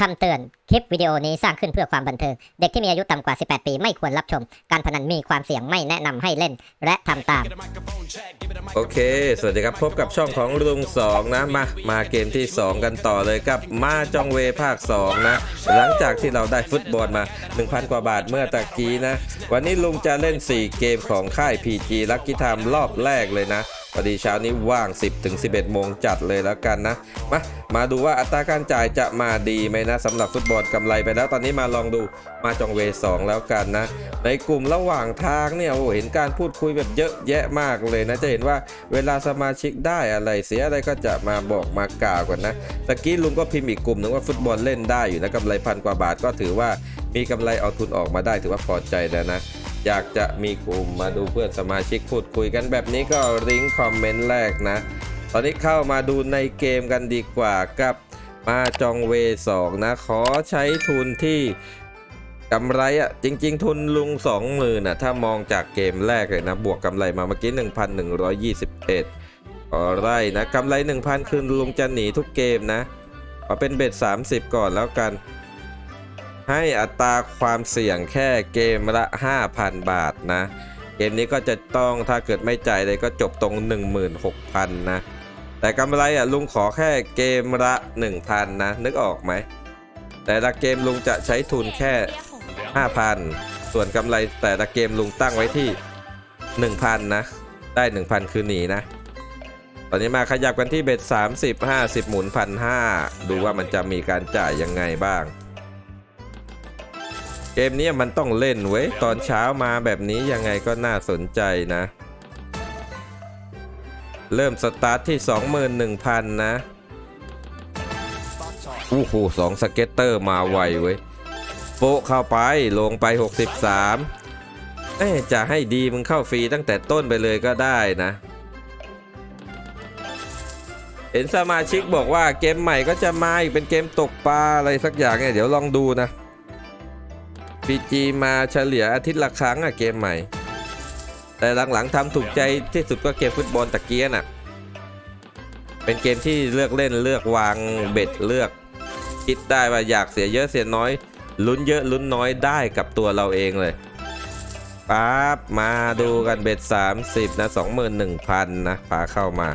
คำเตือน คลิปวิดีโอนี้สร้างขึ้นเพื่อความบันเทิง เด็กที่มีอายุต่ำกว่า 18 ปีไม่ควรรับชม การพนันมีความเสี่ยงไม่แนะนำให้เล่น และทำตาม โอเค สวัสดีครับ พบกับช่องของลุงสองนะ มา มาเกมที่ 2 กันต่อเลยกับมาจองเวภาค 2 นะ หลังจากที่เราได้ฟุตบอลมา 1,000 กว่าบาทเมื่อตะกี้นะ วันนี้ลุงจะเล่น 4 เกมของค่าย PG ลักกี้ไทม์รอบแรกเลยนะ พอดีเช้านี้ว่าง 10ถึง11 โมงจัดเลยแล้วกันนะ มา มาดูว่าอัตราการจ่ายจะมาดีไหมนะสำหรับฟุตบอลกำไรไปแล้วตอนนี้มาลองดูมาจองเว2แล้วกันนะ ในกลุ่มระหว่างทางเนี่ยโอ้เห็นการพูดคุยแบบเยอะแยะมากเลยนะจะเห็นว่าเวลาสมาชิกได้อะไรเสียอะไรก็จะมาบอกมากล่าวกันนะตะกี้ลุงก็พิมพ์อีกกลุ่มหนึงว่าฟุตบอลเล่นได้อยู่นะกำไรพันกว่าบาทก็ถือว่ามีกำไรเอาทุนออกมาได้ถือว่าพอใจแล้วนะ อยากจะมีกลุ่มมาดูเพื่อนสมาชิกพูดคุยกันแบบนี้ก็ลิงก์คอมเมนต์แรกนะ ตอนนี้เข้ามาดูในเกมกันดีกว่ากับมาจองเว2นะ ขอใช้ทุนที่กำไรอะจริง ๆ ทุนลุง2มือนะถ้ามองจากเกมแรกเลยนะ บวกกำไรมาเมื่อกี้ 1,121ขอไร่นะกำไร 1,000 คืนลุงจะหนีทุกเกมนะเอาเป็นเบ็ด 30 ก่อนแล้วกัน ให้อัตราความเสี่ยงแค่เกมละ 5,000 บาทนะ เกมนี้ก็จะต้องถ้าเกิดไม่จ่ายเลยก็จบตรง 16,000 นะ แต่กำไรอะลุงขอแค่เกมละ 1,000 นะ นึกออกไหม แต่ละเกมลุงจะใช้ทุนแค่ 5,000 ส่วนกำไรแต่ละเกมลุงตั้งไว้ที่ 1,000 นะ ได้ 1,000 คือหนีนะ ตอนนี้มาขยับกันที่เบ็ด30 50 หมุน1,500ดูว่ามันจะมีการจ่ายยังไงบ้าง เกมนี้มันต้องเล่นเว้ย ตอนเช้ามาแบบนี้ยังไงก็น่าสนใจนะ เริ่มสตาร์ทที่ 21,000 นะอู้หูสองสเก็ตเตอร์มาไวเว้ย โปะเข้าไปลงไป 63 เอ๊จะให้ดีมึงเข้าฟรีตั้งแต่ต้นไปเลยก็ได้นะ เห็นสมาชิกบอกว่าเกมใหม่ก็จะมาอีกเป็นเกมตกปลาอะไรสักอย่างเนี่ยเดี๋ยวลองดูนะ PG มาเฉลี่ยอาทิตย์ละครั้งอะเกมใหม่ แต่หลังๆทำถูกใจที่สุดก็เกมฟุตบอลตะเกียน่ะ เป็นเกมที่เลือกเล่นเลือกวางเบ็ดเลือก คิดได้ว่าอยากเสียเยอะเสียน้อย ลุ้นเยอะลุ้นน้อยได้กับตัวเราเองเลยปั๊บมาดูกันเบ็ด 30 นะ 21,000 นะพาเข้ามา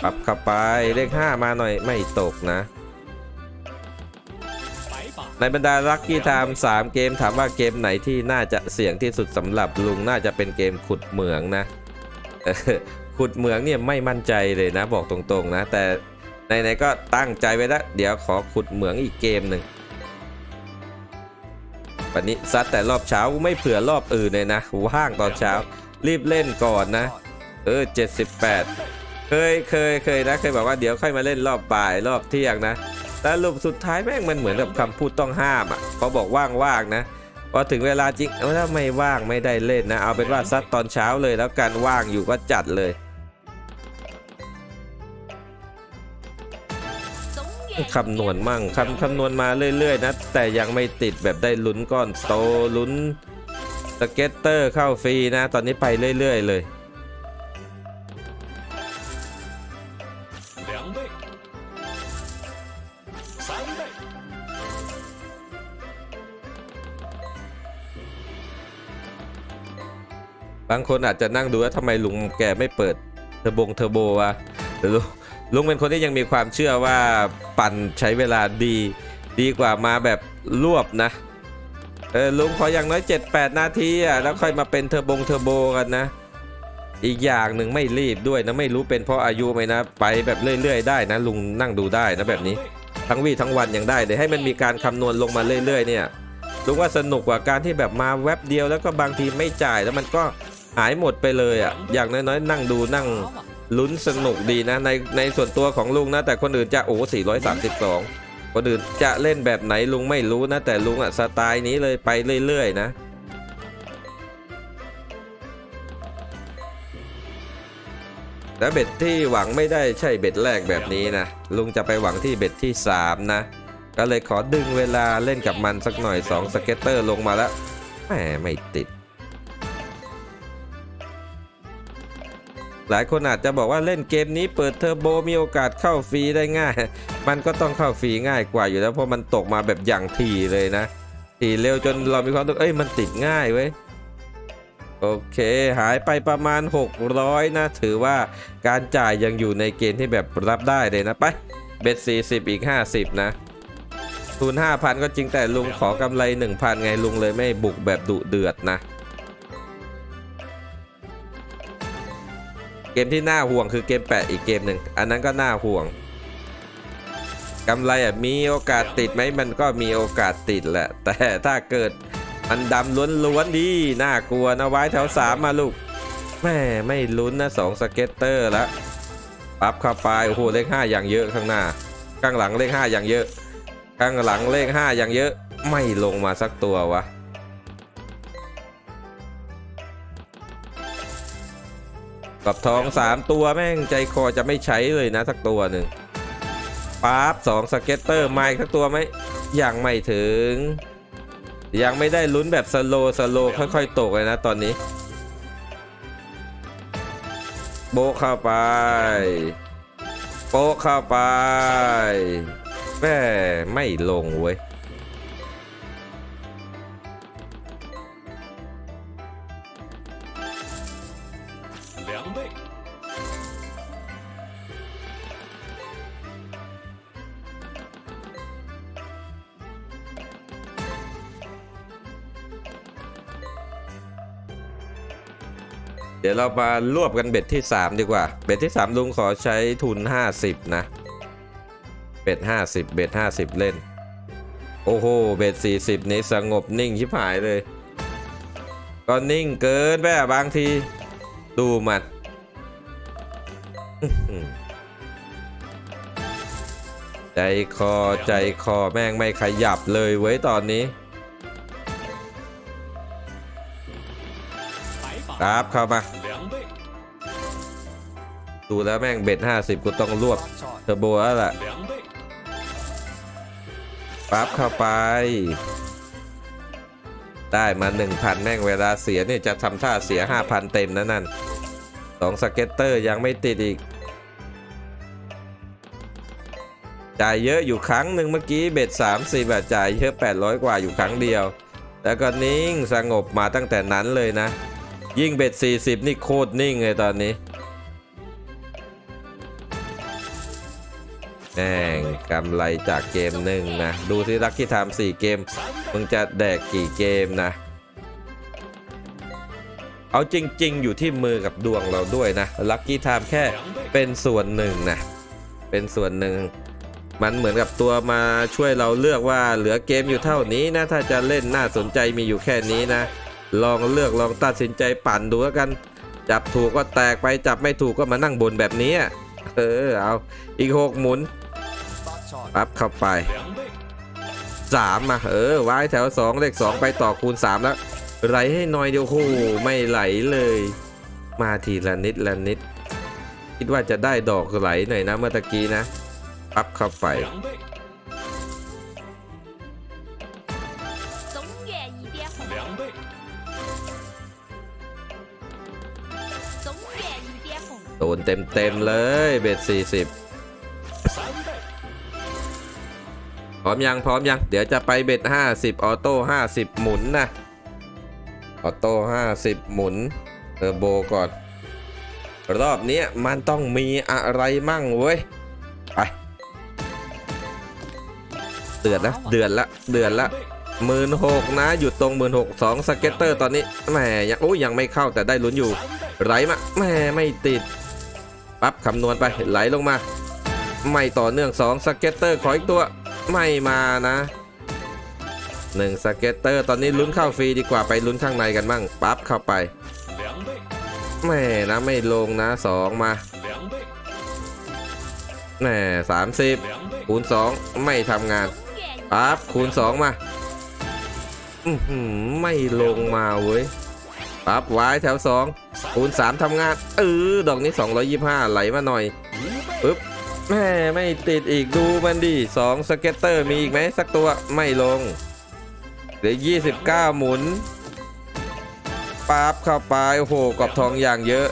ปรับเข้าไปเลข 5 มาหน่อยไม่ตกนะ ในบรรดาลัคกี้ไทม์3เกมถามว่าเกมไหนที่น่าจะเสี่ยงที่สุดสำหรับลุงน่าจะเป็นเกมขุดเหมืองนะขุดเหมืองเนี่ยไม่มั่นใจเลยนะบอกตรงๆนะ แต่ไหนๆก็ตั้งใจไว้แล้วเดี๋ยวขอขุดเหมืองอีกเกมหนึ่งวันนี้ซัดแต่รอบเช้าไม่เผื่อรอบอื่นเลยนะว่างตอนเช้า รีบเล่นก่อนนะ เออ 78 เคยเคยเคยนะ เคยบอกว่าเดี๋ยวค่อยมาเล่นรอบบ่ายรอบเที่ยงนะ แต่รูปสุดท้ายแม่งมันเหมือนกับคำพูดต้องห้ามอะเขาบอกว่างๆนะพอถึงเวลาจริงเออถ้าไม่ว่างไม่ได้เล่นนะ เอาเป็นว่าซัดตอนเช้าเลยแล้วกันว่างอยู่ก็จัดเลยคำนวณมั่งคำคำนวณมาเรื่อยๆ นะ แต่ยังไม่ติดแบบได้ลุ้นก้อนโตลุ้นสเก็ตเตอร์เข้าฟรีนะ ตอนนี้ไปเรื่อย ๆ เลย บางคนอาจจะนั่งดูว่าทำไมลุงแกไม่เปิดเทอร์โบงเทอร์โบวะแต่ลุงลุงเป็นคนที่ยังมีความเชื่อว่าปั่นใช้เวลาดีดีกว่ามาแบบรวบนะ เออลุงขออย่างน้อย 7-8 นาทีอะแล้วค่อยมาเป็นเทอร์โบงเทอร์โบกันนะ อีกอย่างหนึ่งไม่รีบด้วยนะไม่รู้เป็นเพราะอายุไหมนะ ไปแบบเรื่อย ๆ ได้นะ ลุงนั่งดูได้นะแบบนี้ทั้งวี่ทั้งวันยังได้เดี๋ยวให้มันมีการคำนวณลงมาเรื่อย ๆ เนี่ยลุงว่าสนุกกว่าการที่แบบมาแว็บเดียวแล้วก็บางทีไม่จ่ายแล้วมันก็ หายหมดไปเลยอะอย่างน้อยๆนั่งดูนั่งลุ้นสนุกดีนะในในส่วนตัวของลุงนะ แต่คนอื่นจะโอ้432 คนอื่นจะเล่นแบบไหนลุงไม่รู้นะ แต่ลุงอะสไตล์นี้เลยไปเรื่อยๆนะและเบ็ดที่หวังไม่ได้ใช่เบ็ดแรกแบบนี้นะลุงจะไปหวังที่เบ็ดที่ 3 นะ ก็เลยขอดึงเวลาเล่นกับมันสักหน่อย 2 สเก็ตเตอร์ลงมาแล้วแหมไม่ติด หลายคนอาจจะบอกว่าเล่นเกมนี้เปิดเทอร์โบมีโอกาสเข้าฟรีได้ง่าย มันก็ต้องเข้าฟรีง่ายกว่าอยู่แล้วเพราะมันตกมาแบบอย่างถี่เลยนะถี่เร็วจนเรามีความรู้สึกเอ้ยมันติดง่ายเว้ยโอเค หายไปประมาณ 600 นะ ถือว่าการจ่ายยังอยู่ในเกณฑ์ที่แบบรับได้เลยนะไปเบ็ด40 อีก 50 นะทุน5,000 ก็จริงแต่ลุงขอกำไร 1,000 ไงลุงเลยไม่บุกแบบดุเดือดนะ เกมที่น่าห่วงคือเกมแปะอีกเกมหนึ่งอันนั้นก็น่าห่วงกำไรอะมีโอกาสติดไหมมันก็มีโอกาสติดแหละ แต่ถ้าเกิดมันดำล้วนๆดีน่ากลัวนะไว้แถวสามมาลูกแม่ไม่ลุ้นนะสองสเก็ตเตอร์แล้วปั๊บเข้าไปโอ้โหเลขห้าอย่างเยอะข้างหน้า ข้างหลังเลขห้าอย่างเยอะ ข้างหลังเลขห้าอย่างเยอะ ไม่ลงมาสักตัววะ กับทองสามตัวแม่งใจคอจะไม่ใช้เลยนะสักตัวหนึ่งปั๊บสองสเก็ตเตอร์ไม่สักตัวไหมยังไม่ถึง ยังไม่ได้ลุ้นแบบสโลสโลค่อยๆ ตกเลยนะตอนนี้ โบะเข้าไป โปะเข้าไปแม่ไม่ลงเว้ย 两倍，เดี๋ยวเรามารวบกันเบ็ดที่ 3 ดีกว่า เบ็ดที่ 3 ลุงขอใช้ทุน 50 นะ เบ็ด 50 เบ็ด 50 เล่น โอ้โห เบ็ด 40 นี้สงบนิ่งชิบหายเลย ก็นิ่งเกินไปบางที ดูมันใจคอใจคอแม่งไม่ขยับเลยเว้ยตอนนี้ ครับเข้ามา ดูแล้วแม่งเบ็ดห้าสิบกูต้องรวบเทอร์โบแล้วล่ะปั๊บเข้าไป ได้มาหนึ่งพันแม่งเวลาเสียเนี่ยจะทำท่าเสียห้าพันเต็มนะนั่น สองสเก็ตเตอร์ยังไม่ติดอีก จ่ายเยอะอยู่ครั้งหนึ่งเมื่อกี้เบ็ด30บาทจ่ายเยอะ800กว่าอยู่ครั้งเดียว แล้วก็นิ่งสงบมาตั้งแต่นั้นเลยนะ ยิ่งเบ็ด40นี่โคตรนิ่งเลยตอนนี้แม่งกำไรจากเกมหนึ่งนะ ดูสิลักกี้ไทม์4เกม，มึงจะแดกกี่เกมนะ เอาจริง ๆ อยู่ที่มือกับดวงเราด้วยนะลัคกี้ไทม์แค่เป็นส่วนหนึ่งนะ เป็นส่วนหนึ่ง มันเหมือนกับตัวมาช่วยเราเลือกว่าเหลือเกมอยู่เท่านี้นะ ถ้าจะเล่นน่าสนใจมีอยู่แค่นี้นะ ลองเลือกลองตัดสินใจปั่นดูแล้วกัน จับถูกก็แตกไปจับไม่ถูกก็มานั่งบนแบบนี้เออเอาอีกหกหมุนอัพเข้าไป3มาเออไว้แถว 2 เลข 2 ไปต่อคูณ 3 แล้ว ไหลให้น้อยเดียวโหไม่ไหลเลย มาทีละนิดละนิด คิดว่าจะได้ดอกไหลหน่อยนะเมื่อกี้นะปับเข้าไปโดนเต็มเต็มเลยเบ็ดสี่สิบพร้อมยังพร้อมยัง เดี๋ยวจะไปเบ็ดห้าสิบออโต้ห้าสิบหมุนนะ ออโต้ห้าสิบหมุนเทอร์โบก่อน รอบนี้มันต้องมีอะไรมั่งเว้ย ไป เดือดนะเดือดละเดือดละหมื่นหกนะ อยู่ตรงหมื่นหกสองสเก็ตเตอร์ตอนนี้แหมยังโอ้ยังไม่เข้าแต่ได้ลุ้นอยู่ ไหลมาแหมไม่ติด ปั๊บคำนวณไปไหลลงมา ไม่ต่อเนื่องสองสเก็ตเตอร์ขออีกตัว ไม่มานะ หนึ่งสเก็ตเตอร์ตอนนี้ลุ้นเข้าฟรีดีกว่าไปลุ้นข้างในกันมั่งปั๊บเข้าไปแม่นะไม่ลงนะสองมาแม่สามสิบคูณสองไม่ทำงานปั๊บคูณสองมาไม่ลงมาเว้ยปั๊บไว้แถวสองคูณสามทำงานเออดอกนี้สองร้อยยี่ห้าไหลมาหน่อยปึ๊บแม่ไม่ติดอีกดูมันดิสองสเก็ตเตอร์มีอีกไหมสักตัวไม่ลง เหลือยี่สิบเก้าหมุนปั๊บเข้าไปโอ้โหกอบทองอย่างเยอะ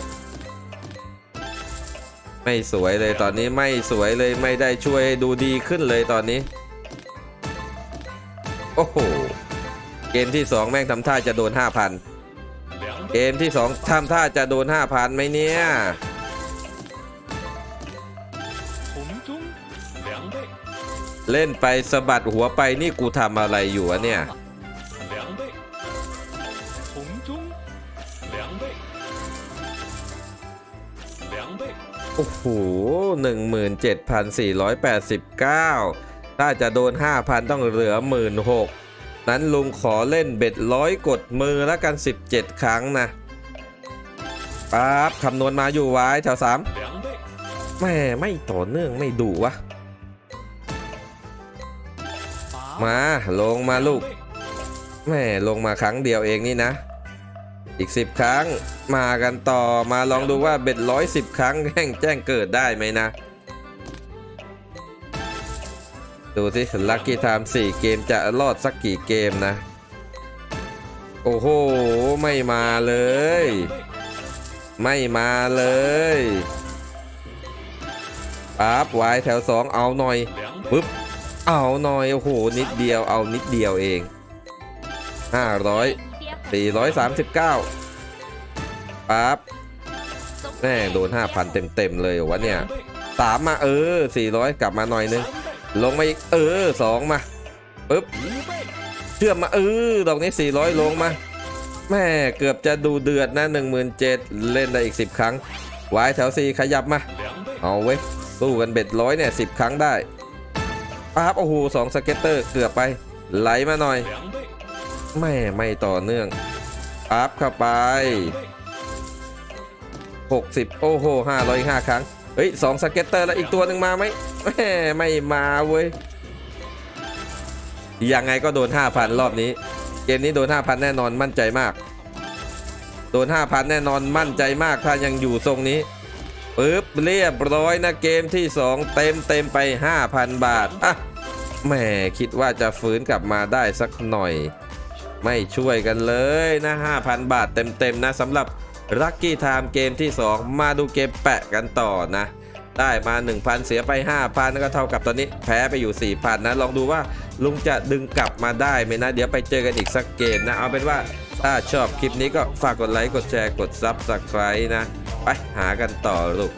ไม่สวยเลยตอนนี้ไม่สวยเลยไม่ได้ช่วยดูดีขึ้นเลยตอนนี้ โอ้โห เกมที่สองแม่งทำท่าจะโดนห้าพันเกมที่สองทำท่าจะโดนห้าพันไหมเนี่ยเล่นไปสะบัดหัวไปนี่กูทำอะไรอยู่วะเนี่ย โอ้โห17,489 ถ้าจะโดน 5,000 ต้องเหลือ 16นั้นลุงขอเล่นเบ็ดร้อยกดมือแล้วกัน 17 ครั้งนะปั๊บคำนวณมาอยู่ไว้แถวสามแม่ไม่ต่อเนื่องไม่ดุวะ มาลงมาลูกแม่ลงมาครั้งเดียวเองนี่นะ อีก 10 ครั้งมากันต่อมาลองดูว่าเบ็ดร้อยสิบครั้งแห่งแจ้งเกิดได้ไหมนะ ดูสิลัคกี้ไทม์สี่เกมจะรอดสักกี่เกมนะ โอ้โห ไม่มาเลย ไม่มาเลยปั๊บวายแถวสองเอาหน่อยปึ๊บเอาหน่อย โอ้โห นิดเดียวเอานิดเดียวเองห้าร้อย 439ปั๊บแม่โดน 5,000 เต็มๆเลยเหรวะเนี่ยสามมาเออ 400 กลับมาหน่อยนึง ลงมาอีก เออสองมาปึ๊บเชื่อมมาเออดอกนี้ 400 ลงมา แม่เกือบจะดูเดือดนะ 17,000 เล่นได้อีก 10 ครั้งวายแถว4ขยับมา เอาเว้ยสู้กันเบ็ดร้อยเนี่ยสิครั้งได้ปั๊บโอ้โหสองสเก็ตเตอร์เกือบไปไหลมาหน่อย แม่ไม่ต่อเนื่องปั๊บเข้าไป 60 โอ้โห505 ครั้ง เฮ้ยสองสเก็ตเตอร์แล้วอีกตัวหนึ่งมาไหมแม่ไม่มาเว้ย ยังไงก็โดน 5,000 รอบนี้ เกมนี้โดน 5,000 แน่นอนมั่นใจมาก โดน 5,000 แน่นอนมั่นใจมากถ้ายังอยู่ทรงนี้ปึ๊บเรียบร้อยนะเกมที่ 2 เต็มเต็มไป 5,000 บาท อะแหมคิดว่าจะฟื้นกลับมาได้สักหน่อย ไม่ช่วยกันเลยนะ 5,000 บาทเต็มๆนะสำหรับลัคกี้ไทม์เกมที่ 2 มาดูเกมแปะกันต่อนะ ได้มา 1,000 เสียไป 5,000 ก็เท่ากับตอนนี้แพ้ไปอยู่ 4,000 นะ ลองดูว่าลุงจะดึงกลับมาได้ไหมนะ เดี๋ยวไปเจอกันอีกสักเกมนะ เอาเป็นว่าถ้าชอบคลิปนี้ก็ฝากกดไลค์ กดแชร์ กด Subscribe นะ ไปหากันต่อลูก